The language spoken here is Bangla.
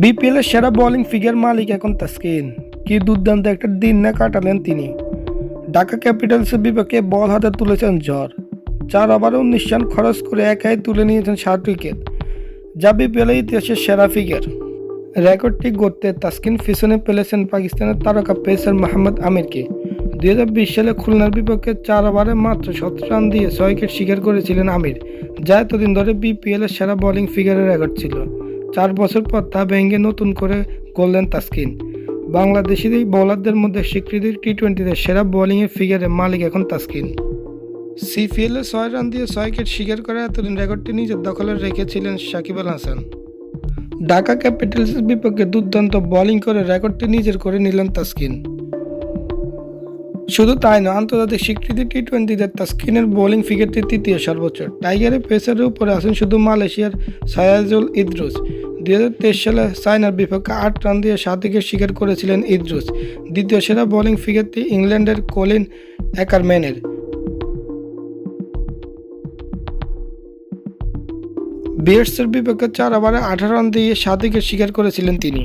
বিপিএল এর সেরা বোলিং ফিগার মালিক এখন তাসকিন। কি দুর্দান্ত একটা দিন না কাটালেন তিনি। ঢাকা ক্যাপিটালসের বিপক্ষে বল হাতে তুলেছেন ঝড়। চার ওভারে উনিশ রান খরচ করে একাই তুলে নিয়েছেন সাত উইকেট যা বিপিএল ইতিহাসের সেরা ফিগার রেকর্ডটি গড়তে তাসকিন পিছনে পেলেছেন পাকিস্তানের তারকা পেসার মোহাম্মদ আমিরকে। দুই হাজার বিশ সালে খুলনার বিপক্ষে চার ওভারে মাত্র সতেরো রান দিয়ে ছয় উইকেট শিকার করেছিলেন আমির, যা এতদিন ধরে বিপিএল এর সেরা বোলিং ফিগারের রেকর্ড ছিল। চার বছর পর তা ভেঙে নতুন করে গড়লেন তাসকিন। বাংলাদেশের এই বোলারদের মধ্যে স্বীকৃতির টি টোয়েন্টিতে সেরা বোলিংয়ের ফিগারের মালিক এখন তাসকিন। সিপিএলে ছয় রান দিয়ে ছয় উইকেট শিকার করে এতদিন রেকর্ডটি নিজের দখলে রেখেছিলেন সাকিব আল হাসান। ঢাকা ক্যাপিটালসের বিপক্ষে দুর্দান্ত বোলিং করে রেকর্ডটি নিজের করে নিলেন তাসকিন। শুধু তাই নয়, আন্তর্জাতিক স্বীকৃতি টি টোয়েন্টিতে তাসকিনের বোলিং ফিগারটি তৃতীয় সর্বোচ্চ। টাইগারের পেসারের উপরে আছেন শুধু মালয়েশিয়ার সায়াজুল ইদ্রুস। দুই হাজার তেইশ সালে চায়নার বিপক্ষে আট রান দিয়ে সাত উইকেট শিকার করেছিলেন ইদ্রুস। দ্বিতীয় সেরা বোলিং ফিগারটি ইংল্যান্ডের কলিন অ্যাকারম্যানের। বিয়ার্সের বিপক্ষে চার ওভারে আঠারো রান দিয়ে সাত উইকেট শিকার করেছিলেন তিনি।